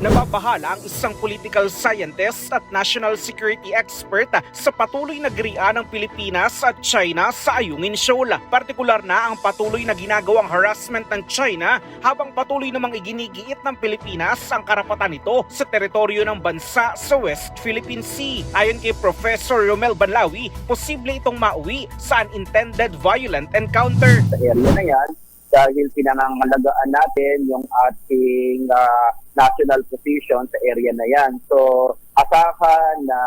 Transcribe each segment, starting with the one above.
Nababahala ang isang political scientist at national security expert sa patuloy na girian ng Pilipinas at China sa Ayungin Shoal. Partikular na ang patuloy na ginagawang harassment ng China habang patuloy namang iginigiit ng Pilipinas ang karapatan nito sa teritoryo ng bansa sa West Philippine Sea. Ayon kay Professor Romel Banlawi, posible itong mauwi sa unintended violent encounter. sa area na yan dahil pinangangalagaan natin yung ating ah, national position sa area na yan. So, asahan na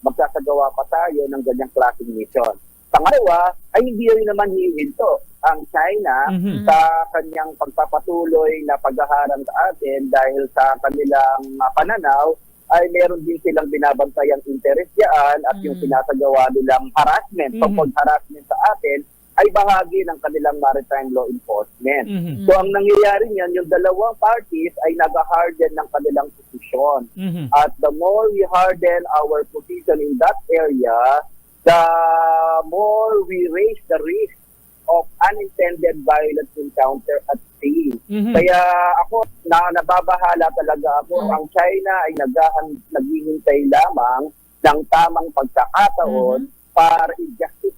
magsasagawa pa tayo ng ganyang klaseng mission. Pangalawa, ay hindi rin naman hihinto ang China Mhm. sa kanyang pagpapatuloy na paghaharang sa atin dahil sa kanilang ah, pananaw ay meron din silang binabantayang interest diyan at yung Mm. sinasagawa nilang harassment, Mhm. pagpag harassment sa atin ay bahagi ng kanilang maritime law enforcement. Mhm. So ang nangyayari niyan, yung dalawang parties ay nag-harden ng kanilang posisyon. Mhm. At the more we harden our position in that area, the more we raise the risk of unintended violent encounter at sea. Mhm. Kaya ako, na nababahala talaga ako, Mm. ang China ay naghahan, naghihintay lamang ng tamang pagkakataon Mhm. para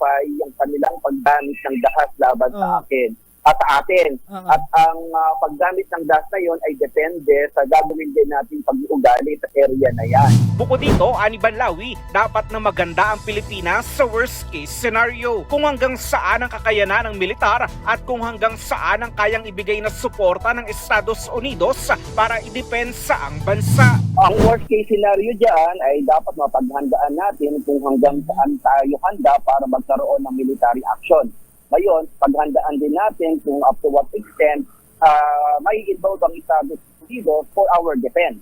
i-justify yung kanilang paggamit ng dahas laban sa Ah. akin at atin. Oo. At ang ah, paggamit ng dahas na yon ay depende sa gagawin din natin pag-uugali sa area na yan. Bukod dito, ani Banlawi, dapat na maganda ang Pilipinas sa worst case scenario. Kung hanggang saan ang kakayanan ng militar at kung hanggang saan ang kayang ibigay na suporta ng Estados Unidos para idepensa ang bansa. Ang worst case scenario dyan ay dapat mapaghandaan natin kung hanggang saan tayo handa para magkaroon ng military action. Ngayon, paghandaan din natin kung up to what extent uh, may involve ang Estados Unidos for our defense.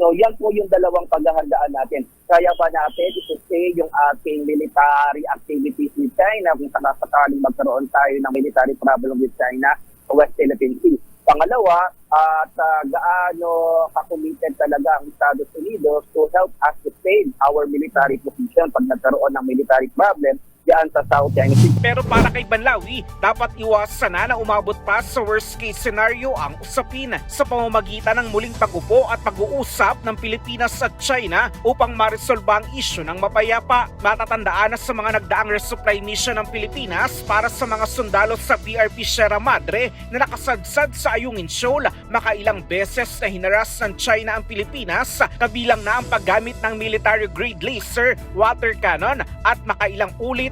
So yan po yung dalawang paghahandaan natin. Kaya ba natin i-sustain yung ating military activities with China kung sakasakaling magkaroon tayo ng military problem with China sa West Philippine Sea. Pangalawa, at ah, gaano ka-committed talaga ang Estados Unidos to help us sustain our military position pag nagkaroon ng military problem diyan sa South China Sea. Pero para kay Banlawi, dapat iwasan na na umabot pa sa worst case scenario ang usapin sa pamamagitan ng muling pag-upo at pag-uusap ng Pilipinas at China upang maresolba ang isyu ng mapayapa. Matatandaan na sa mga nagdaang resupply mission ng Pilipinas para sa mga sundalo sa PRP Sierra Madre na nakasadsad sa Ayungin Shoal, makailang beses na hinaras ng China ang Pilipinas, kabilang na ang paggamit ng military grade laser, water cannon at makailang ulit